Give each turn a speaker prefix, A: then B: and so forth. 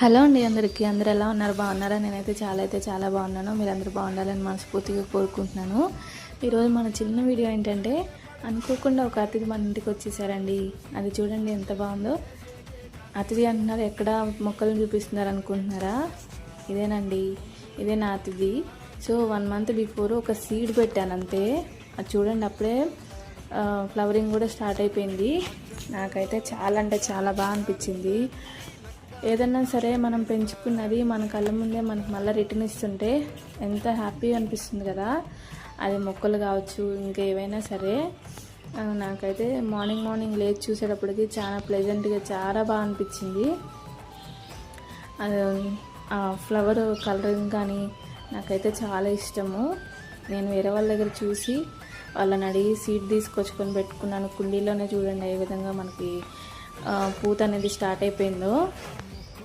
A: Hello అండి అందరికీ. అందరు ఎలా ఉన్నారు? బాగున్నారా? నేనైతే చాలా అయితే చాలా బాగున్నాను. మీరు బాగుండాలని మనస్ఫూర్తిగా కోరుకుంటున్నాను. ఈరోజు మన చిన్న వీడియో ఏంటంటే అనుకోకుండా ఒక అతిథి మన ఇంటికి వచ్చేసారండి. అది చూడండి ఎంత బాగుందో. అతిథి అంటున్నారు ఎక్కడ మొక్కలను చూపిస్తున్నారు అనుకుంటున్నారా? ఇదేనండి. ఇదే నా అతిథి. సో వన్ మంత్ బిఫోర్ ఒక సీడ్ పెట్టాను అంతే. అది చూడండి అప్పుడే ఫ్లవరింగ్ కూడా స్టార్ట్ అయిపోయింది. నాకైతే చాలా అంటే చాలా బాగా అనిపించింది. ఏదన్నా సరే మనం పెంచుకున్నది మన కళ్ళ ముందే మనకు మళ్ళీ రిటర్న్ ఇస్తుంటే ఎంత హ్యాపీగా అనిపిస్తుంది కదా. అది మొక్కలు కావచ్చు ఇంకా ఏవైనా సరే. నాకైతే మార్నింగ్ మార్నింగ్ లేచి చూసేటప్పటికి చాలా ప్లెజెంట్గా చాలా బాగా అనిపించింది. అది ఆ ఫ్లవర్ కలరింగ్ కానీ నాకైతే చాలా ఇష్టము. నేను వేరే వాళ్ళ దగ్గర చూసి వాళ్ళని అడిగి సీడ్ తీసుకొచ్చుకొని పెట్టుకున్నాను. కుండీలోనే చూడండి ఏ విధంగా మనకి పూత అనేది స్టార్ట్ అయిపోయిందో.